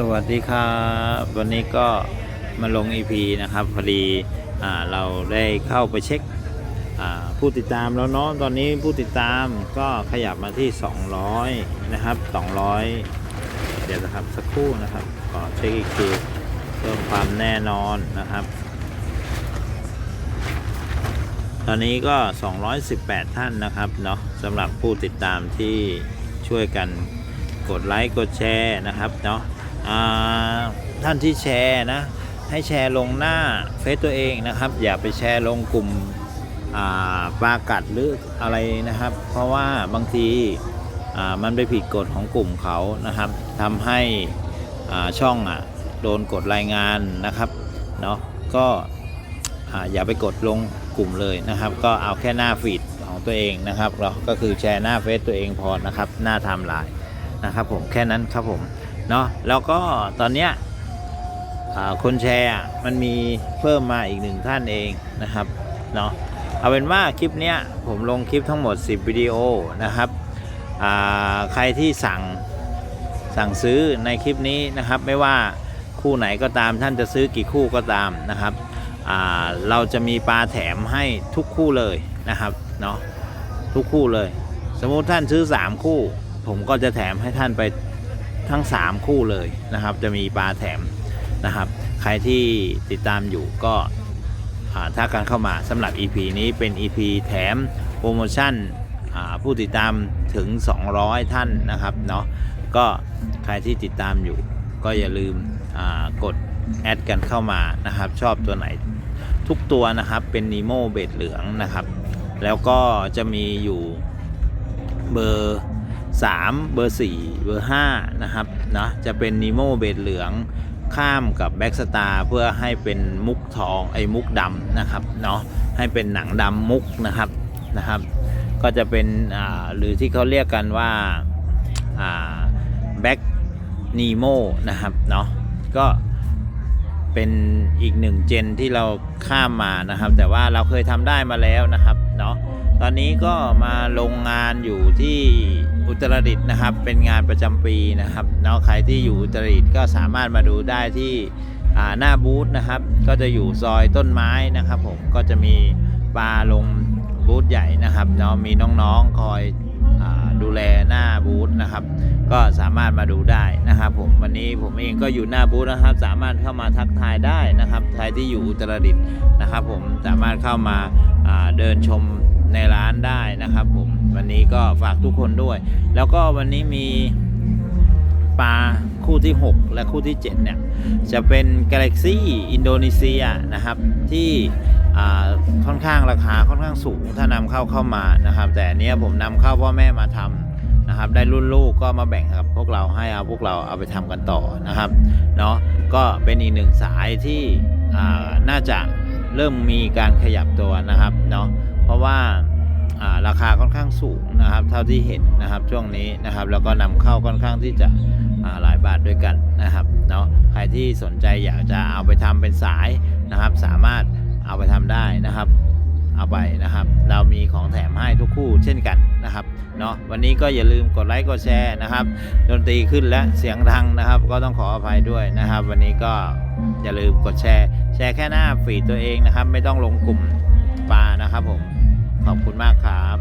สวัสดีครับวันนี้ก็มาลง EP นะครับพอดีเราได้เข้าไปเช็คผู้ติดตามแล้วเนาะตอนนี้ผู้ติดตามก็ขยับมาที่ 200 นะครับ 200 เดี๋ยวนะครับสักครู่นะครับขอเช็คอีกทีเพิ่มความแน่นอนนะครับ ตอนนี้ก็ 218 ท่านนะครับเนาะสำหรับผู้ติดตามที่ช่วยกันกดไลค์กดแชร์นะครับเนาะ ท่านที่แชร์นะ ให้แชร์ลงหน้าเฟซตัวเองนะครับ อย่าไปแชร์ลงกลุ่มปลากัดหรืออะไรนะครับ เพราะว่าบางทีมันไปผิดกฎของกลุ่มเขานะครับทำให้ช่องอะโดนกดรายงานนะครับเนาะก็อ่าอย่าไปกดลงกลุ่มเลยนะครับ ก็เอาแค่หน้าฟีดของตัวเองนะครับเราก็คือแชร์หน้าเฟซตัวเองพอนะครับ หน้าไทม์ไลน์นะครับผมแค่นั้นครับผม เนาะแล้วก็ตอนเนี้ยคนแชร์มันมีเพิ่มมาอีกหนึ่งท่านเองนะครับเนาะเอาเป็นว่าคลิปเนี้ยผมลงคลิปทั้งหมด 10 วิดีโอนะครับใครที่สั่งสั่งซื้อในคลิปนี้นะครับ ไม่ว่าคู่ไหนก็ตามท่านจะซื้อกี่คู่ก็ตามนะครับเราจะมีปลาแถมให้ทุกคู่เลยนะครับเนาะทุกคู่เลย สมมุติท่านซื้อ 3 คู่ ผมก็จะแถมให้ท่านไป ทั้ง 3 คู่เลยนะครับ จะมีปลาแถมนะครับ ใครที่ติดตามอยู่ก็ถ้าการเข้ามาสำหรับ EP นี้เป็น EP แถมโปรโมชั่นผู้ติดตามถึง 200 ท่านนะครับเนาะก็ใครที่ติดตามอยู่ก็อย่าลืมกดแอดกันเข้ามานะครับ ชอบตัวไหนทุกตัวนะครับเป็นนีโมเบดเหลืองนะครับ แล้วก็จะมีอยู่เบอร์ 3 เบอร์ 4 เบอร์ 5 นะครับนะจะเป็นนีโมเบดเหลืองข้ามกับแบ็กสตาร์เพื่อให้เป็นมุกทองไอ้มุกดำนะครับเนาะให้เป็นหนังดำมุกนะครับนะครับ ก็จะเป็นอ่าหรือที่เขาเรียกกันว่าอ่าแบ็กนีโมนะครับเนาะก็เป็นอีกหนึ่งเจนที่เราข้ามมานะครับ แต่ว่าเราเคยทำได้มาแล้วนะครับเนาะ ตอนนี้ก็มาลงงานอยู่ที่อุตรดิตถ์นะครับ เป็นงานประจำปีนะครับเนาะใครที่อยู่อุตรดิตถ์ก็สามารถมาดูได้ที่หน้าบูธนะครับ ก็จะอยู่ซอยต้นไม้นะครับ ผมก็จะมีปลาลงบูธใหญ่นะครับเนาะมีน้องๆคอยอดูแลหน้าบูธนะครับ ก็สามารถมาดูได้นะครับ ผมวันนี้ผมเองก็อยู่หน้าบูธนะครับ สามารถเข้ามาทักทายได้นะครับใครที่อยู่อุตรดิตถ์นะครับ ผมสามารถเข้ามาาเดินชม ในร้านได้นะครับผมวันนี้ก็ฝากทุกคนด้วย แล้วก็วันนี้มีปลาคู่ที่ 6 และคู่ที่ 7 เนี่ย จะเป็น Galaxy อินโดนีเซียนะครับ ที่ค่อนข้างราคาค่อนข้างสูงถ้านำเข้าเข้ามานะครับ แต่อันเนี้ยผมนำเข้าพ่อแม่มาทำนะครับ ได้รุ่นลูกก็มาแบ่งกับพวกเราให้เอาพวกเราเอาไปทำกันต่อนะครับเนาะก็เป็นอีกหนึ่งสายที่น่าจะเริ่มมีการขยับตัวนะครับเนาะ เพราะว่าราคาค่อนข้างสูงนะครับ เท่าที่เห็นนะครับช่วงนี้นะครับ แล้วก็นำเข้าค่อนข้างที่จะหลายบาทด้วยกันนะครับเนาะใครที่สนใจอยากจะเอาไปทำเป็นสายนะครับ สามารถเอาไปทำได้นะครับเอาไปนะครับ เรามีของแถมให้ทุกคู่เช่นกันนะครับเนาะวันนี้ก็อย่าลืมกดไลค์กดแชร์นะครับดนตรีขึ้นและเสียงดังนะครับ ก็ต้องขออภัยด้วยนะครับ วันนี้ก็อย่าลืมกดแชร์ แชร์แค่หน้าฟีดตัวเองนะครับ ไม่ต้องลงกลุ่มปลานะครับผม ขอบคุณมากครับ